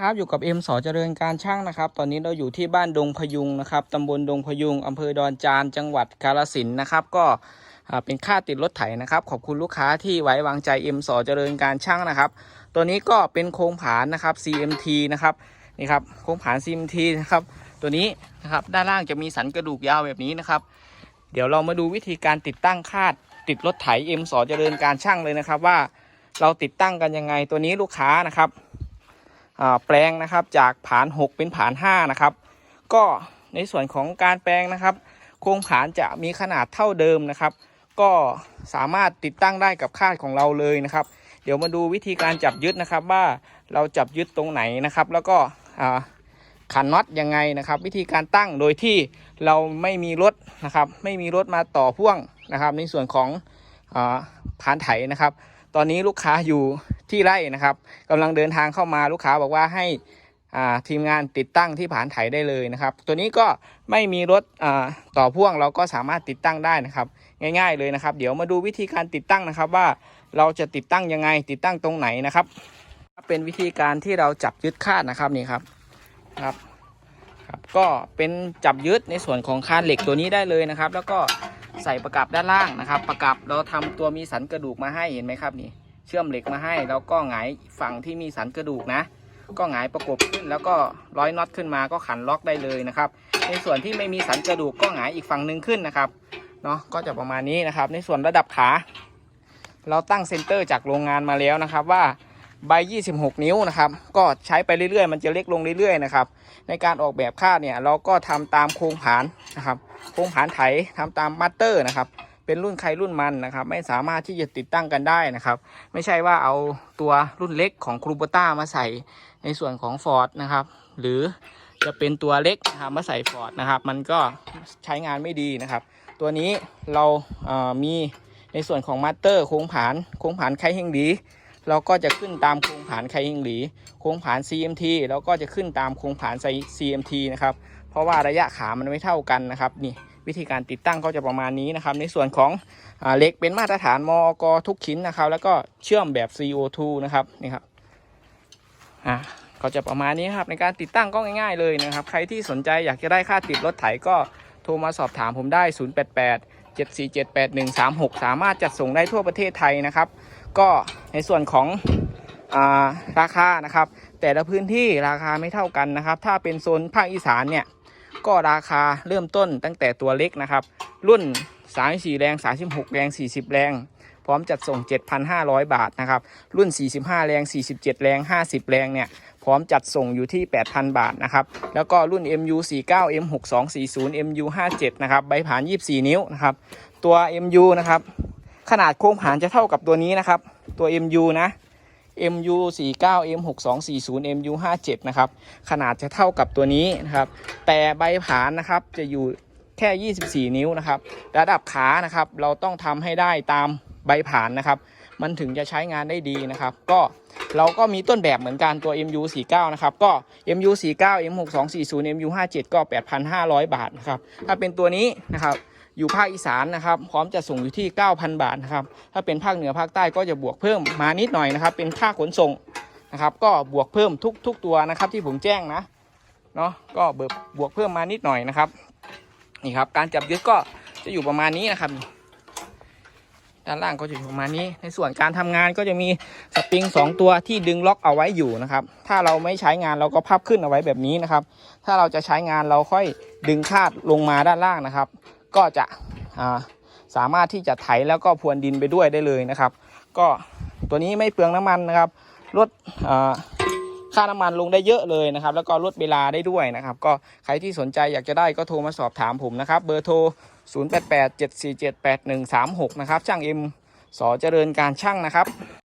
ครับอยู่กับเอ็มสอเจริญการช่างนะครับ ตอนนี้เราอยู่ที่บ้านดงพยุงนะครับตำบลดงพยุงอำเภอดอนจานจังหวัดกาฬสินนะครับ ก็เป็นค่าติดรถไถนะครับ ขอบคุณลูกค้าที่ไว้วางใจเอ็มสอเจริญการช่างนะครับ ตัวนี้ก็เป็นโครงผานนะครับ CMT นะครับนี่ครับโครงผาน CMT นะครับตัวนี้นะครับด้านล่างจะมีสันกระดูกยาวแบบนี้นะครับ เดี๋ยวเรามาดูวิธีการติดตั้งคาดติดรถไถเอ็มสอเจริญการช่างเลยนะครับ ว่าเราติดตั้งกันยังไงตัวนี้ลูกค้านะครับ แปลงนะครับจากผาน 6 เป็นผาน5นะครับ ก็ในส่วนของการแปลงนะครับ โครงผานจะมีขนาดเท่าเดิมนะครับ ก็สามารถติดตั้งได้กับคาดของเราเลยนะครับ เดี๋ยวมาดูวิธีการจับยึดนะครับว่าเราจับยึดตรงไหนนะครับ แล้วก็ขันน็อตยังไงนะครับ วิธีการตั้งโดยที่เราไม่มีรถนะครับ ไม่มีรถมาต่อพ่วงนะครับ ในส่วนของอผานไถนะครับ ตอนนี้ลูกค้าอยู่ที่ไร่นะครับกำลังเดินทางเข้ามาลูกค้าบอกว่าให้ทีมงานติดตั้งที่ผานไถได้เลยนะครับ ตัวนี้ก็ไม่มีรถต่อพ่วงเราก็สามารถติดตั้งได้นะครับ ง่าย ๆเลยนะครับ เดี๋ยวมาดูวิธีการติดตั้งนะครับว่าเราจะติดตั้งยังไงติดตั้งตรงไหนนะครับ เป็นวิธีการที่เราจับยึดคาดนะครับนี่ครับครับครับ ก็เป็นจับยึดในส่วนของคานเหล็กตัวนี้ได้เลยนะครับ แล้วก็ ใส่ประกับด้านล่างนะครับ ประกับเราทำตัวมีสันกระดูกมาให้เห็นไหมครับนี่ เชื่อมเหล็กมาให้แล้วก็หงายฝั่งที่มีสันกระดูกนะ ก็หงายประกบขึ้นแล้วก็ร้อยน็อตขึ้นมาก็ขันล็อกได้เลยนะครับ ในส่วนที่ไม่มีสันกระดูกก็หงายอีกฝั่งหนึ่งขึ้นนะครับเนาะก็จะประมาณนี้นะครับ ในส่วนระดับขา เราตั้งเซนเตอร์จากโรงงานมาแล้วนะครับว่า ใบ 26 นิ้วนะครับ ก็ใช้ไปเรื่อยๆ มันจะเล็กลงเรื่อยๆนะครับ ในการออกแบบคาดเนี่ยเราก็ทำตามโครงผานนะครับ โครงผานไถทำตามมัตเตอร์นะครับ เป็นรุ่นใครรุ่นมันนะครับ ไม่สามารถที่จะติดตั้งกันได้นะครับ ไม่ใช่ว่าเอาตัวรุ่นเล็กของครูโบต้ามาใส่ในส่วนของ Ford นะครับ หรือจะเป็นตัวเล็กนะครับมาใส่ Ford นะครับ มันก็ใช้งานไม่ดีนะครับ ตัวนี้เราเอ่อมีในส่วนของมัตเตอร์โครงผานโครงผานไคเฮงหลี เราก็จะขึ้นตามโครงผานไคเฮงหลี โครงผาน CMT เราก็จะขึ้นตามโครงผาน CMT นะครับ เพราะว่าระยะขามันไม่เท่ากันนะครับนี่วิธีการติดตั้งก็จะประมาณนี้นะครับ ในส่วนของอเหล็กเป็นมาตรฐานมอกทุกชิ้นนะครับ แล้วก็เชื่อมแบบ CO2 นะครับนี่ครับอ่าก็จะประมาณนี้ครับในการติดตั้งก็ง่าย ๆ เลยนะครับ ใครที่สนใจอยากจะได้ค่าติดรถไถก็โทรมาสอบถามผมได้ 088 747 8136 สามารถจัดส่งได้ทั่วประเทศไทยนะครับ ก็ในส่วนของอาราคานะครับ แต่ละพื้นที่ราคาไม่เท่ากันนะครับ ถ้าเป็นโซนภาคอีสานเนี่ยก็ราคาเริ่มต้นตั้งแต่ตัวเล็กนะครับ รุ่น34แรง 36 แรง 40 แรง พร้อมจัดส่ง 7,500 บาทนะครับ รุ่น 45 แรง 47 แรง 50 แรงเนี่ย พร้อมจัดส่งอยู่ที่ 8,000 บาทนะครับ แล้วก็รุ่น MU 49 M 6240 MU 57นะครับ ใบผ่าน 24 นิ้วนะครับ ตัว MU นะครับ ขนาดโค้งผานจะเท่ากับตัวนี้นะครับ ตัว MU นะ MU 49 M 6240 MU 57นะครับ ขนาดจะเท่ากับตัวนี้นะครับ แต่ใบผานนะครับจะอยู่แค่ 24 นิ้วนะครับ ระดับขานะครับ เราต้องทำให้ได้ตามใบผานนะครับ มันถึงจะใช้งานได้ดีนะครับ ก็เราก็มีต้นแบบเหมือนกันตัว MU 49นะครับ ก็ MU 49 M 6240 MU 57ก็ 8,500 บาทนะครับ ถ้าเป็นตัวนี้นะครับ อยู่ภาคอีสานนะครับ พร้อมจะส่งอยู่ที่ 9,000 บาทนะครับ ถ้าเป็นภาคเหนือภาคใต้ก็จะบวกเพิ่มมานิดหน่อยนะครับ เป็นค่าขนส่งนะครับ ก็บวกเพิ่มทุกทุกตัวนะครับ ที่ผมแจ้งนะเนาะก็เบิกบวกเพิ่มมานิดหน่อยนะครับนี่ครับ การจับยึดก็จะอยู่ประมาณนี้นะครับด้านล่างก็จะอยู่ประมาณนี้ ในส่วนการทำงานก็จะมีสปริง 2 ตัวที่ดึงล็อกเอาไว้อยู่นะครับ ถ้าเราไม่ใช้งานเราก็พับขึ้นเอาไว้แบบนี้นะครับ ถ้าเราจะใช้งานเราค่อยดึงคาดลงมาด้านล่างนะครับ ก็จะาสามารถที่จะไถแล้วก็พรวนดินไปด้วยได้เลยนะครับ ก็ตัวนี้ไม่เปลืองน้ำมันนะครับลดค่าน้ำมันลงได้เยอะเลยนะครับ แล้วก็ลดเวลาได้ด้วยนะครับ ก็ใครที่สนใจอยากจะได้ก็โทรมาสอบถามผมนะครับ เบอร์โทร 0887478136 นะครับช่างเอ็มสอเจริญการช่างนะครับ